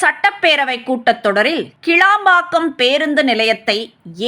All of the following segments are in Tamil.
சட்டப்பேரவை கூட்டத்தொடரில் கிளாம்பாக்கம் பேருந்து நிலையத்தை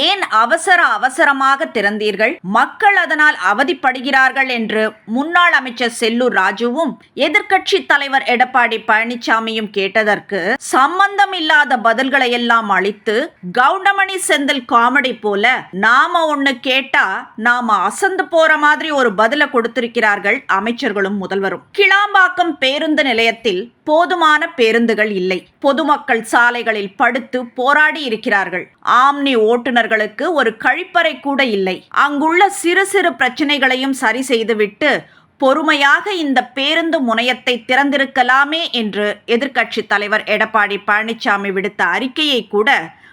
ஏன் அவசர அவசரமாக திறந்தீர்கள்? மக்கள் அதனால் அவதிப்படுகிறார்கள் என்று முன்னாள் அமைச்சர் செல்லூர் ராஜுவும் எதிர்க்கட்சி தலைவர் எடப்பாடி பழனிசாமியும் கேட்டதற்கு சம்பந்தம் இல்லாத பதில்களை எல்லாம் அளித்து கவுண்டமணி செந்தில் காமெடி போல நாம ஒண்ணு கேட்டா நாம அசந்து போற மாதிரி ஒரு பதில கொடுத்திருக்கிறார்கள் அமைச்சர்களும் முதல்வரும். கிளாம்பாக்கம் பேருந்து நிலையத்தில் போதுமான பேருந்துகள் இல்லை. பொதுமக்கள் சாலைகளில் படுத்து போராடி இருக்கிறார்கள். ஆம்னி ஓட்டுநர்களுக்கு ஒரு கழிப்பறை கூட இல்லை. அங்குள்ள சிறு சிறு பிரச்சனைகளையும் சரி செய்துவிட்டு பொறுமையாக இந்த பேருந்து முனையத்தை திறந்திருக்கலாமே என்று எதிர்க்கட்சி தலைவர் எடப்பாடி பழனிசாமி விடுத்த அறிக்கையை கூட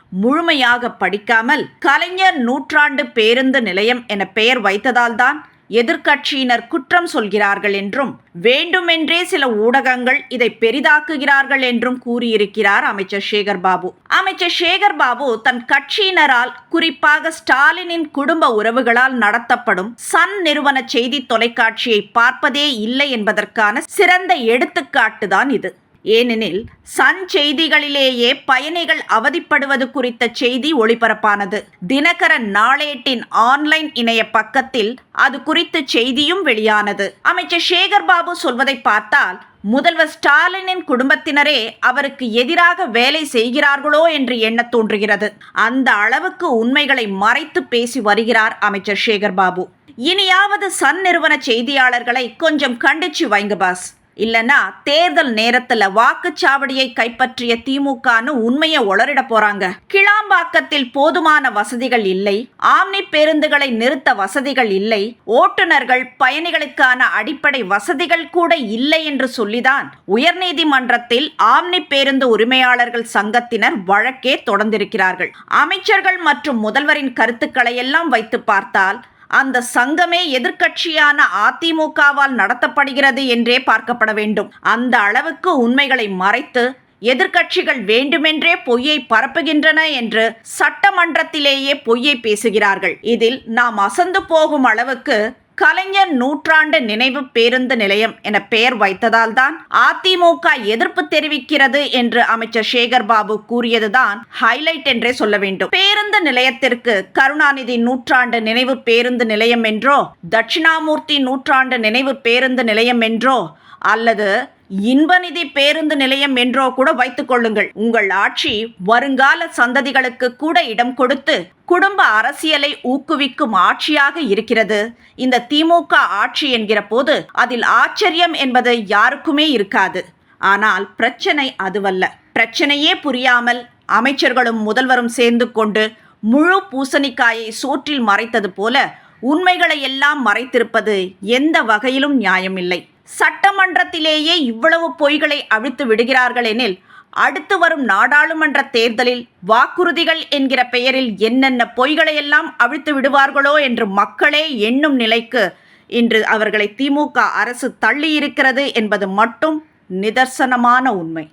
முழுமையாக படிக்காமல் கலைஞர் நூற்றாண்டு பேருந்து நிலையம் என பெயர் வைத்ததால்தான் எதிர்க்கட்சியினர் குற்றம் சொல்கிறார்கள் என்றும் வேண்டுமென்றே சில ஊடகங்கள் இதை பெரிதாக்குகிறார்கள் என்றும் கூறியிருக்கிறார் அமைச்சர் சேகர் பாபு. அமைச்சர் சேகர் பாபு தன் கட்சியினரால் குறிப்பாக ஸ்டாலினின் குடும்ப உறவுகளால் நடத்தப்படும் சன் நிறுவன செய்தி தொலைக்காட்சியை பார்ப்பதே இல்லை என்பதற்கான சிறந்த எடுத்துக்காட்டுதான் இது. ஏனெனில் சன் செய்திகளிலேயே பயணிகள் அவதிப்படுவது குறித்த செய்தி ஒளிபரப்பானது. தினகரன் நாளேட்டின் ஆன்லைன் இணைய பக்கத்தில் அது குறித்த செய்தியும் வெளியானது. அமைச்சர் சேகர் பாபு சொல்வதை பார்த்தால் முதல்வர் ஸ்டாலினின் குடும்பத்தினரே அவருக்கு எதிராக வேலை செய்கிறார்களோ என்று எண்ண தோன்றுகிறது. அந்த அளவுக்கு உண்மைகளை மறைத்து பேசி வருகிறார் அமைச்சர் சேகர் பாபு. இனியாவது சன் நிறுவன செய்தியாளர்களை கொஞ்சம் கண்டிச்சு வைங்க பாஸ். இல்லனா தேர்தல் நேரத்துல வாக்குச்சாவடியை கைப்பற்றிய திமுகன்னு உண்மையை உளறிட போறாங்க. கிளாம்பாக்கத்தில் போதுமான வசதிகள் இல்லை. ஆம்னி பேருந்துகளை நிறுத்த வசதிகள் இல்லை. ஓட்டுநர்கள் பயணிகளுக்கான அடிப்படை வசதிகள் கூட இல்லை என்று சொல்லிதான் உயர்நீதிமன்றத்தில் ஆம்னி பேருந்து உரிமையாளர்கள் சங்கத்தினர் வழக்கே தொடர்ந்திருக்கிறார்கள். அமைச்சர்கள் மற்றும் முதல்வரின் கருத்துக்களை எல்லாம் வைத்து பார்த்தால் அந்த சங்கமே எதிர்க்கட்சியான அதிமுகவால் நடத்தப்படுகிறது என்றே பார்க்கப்பட வேண்டும். அந்த அளவுக்கு உண்மைகளை மறைத்து எதிர்க்கட்சிகள் வேண்டுமென்றே பொய்யை பரப்புகின்றன என்று சட்டமன்றத்திலேயே பொய்யை பேசுகிறார்கள். இதில் நாம் அசந்து போகும் அளவுக்கு கலைஞர் நூற்றாண்டு நினைவு பேருந்து நிலையம் என பெயர் வைத்ததால் தான் அதிமுக எதிர்ப்பு தெரிவிக்கிறது என்று அமைச்சர் சேகர் பாபு கூறியதுதான் ஹைலைட் என்றே சொல்ல வேண்டும். பேருந்து நிலையத்திற்கு கருணாநிதி நூற்றாண்டு நினைவு பேருந்து நிலையம் என்றோ தட்சிணாமூர்த்தி நூற்றாண்டு நினைவு பேருந்து நிலையம் என்றோ அல்லது இன்பநிதி பேருந்து நிலையம் என்றோ கூட வைத்துக் கொள்ளுங்கள். உங்கள் ஆட்சி வருங்கால சந்ததிகளுக்கு கூட இடம் கொடுத்து குடும்ப அரசியலை ஊக்குவிக்கும் ஆட்சியாக இருக்கிறது. இந்த திமுக ஆட்சி என்கிற போது அதில் ஆச்சரியம் என்பது யாருக்குமே இருக்காது. ஆனால் பிரச்சனை அதுவல்ல. பிரச்சனையே புரியாமல் அமைச்சர்களும் முதல்வரும் சேர்ந்து கொண்டு முழு பூசணிக்காயை சோற்றில் மறைத்தது போல உண்மைகளை எல்லாம் மறைத்திருப்பது எந்த வகையிலும் நியாயமில்லை. சட்டமன்றத்திலேயே இவ்வளவு பொய்களை அவிழ்த்து விடுகிறார்கள் எனில் அடுத்து வரும் நாடாளுமன்ற தேர்தலில் வாக்குறுதிகள் என்கிற பெயரில் என்னென்ன பொய்களையெல்லாம் அவிழ்த்து விடுவார்களோ என்று மக்களே எண்ணும் நிலைக்கு இன்று அவர்களை திமுக அரசு தள்ளியிருக்கிறது என்பது மட்டும் நிதர்சனமான உண்மை.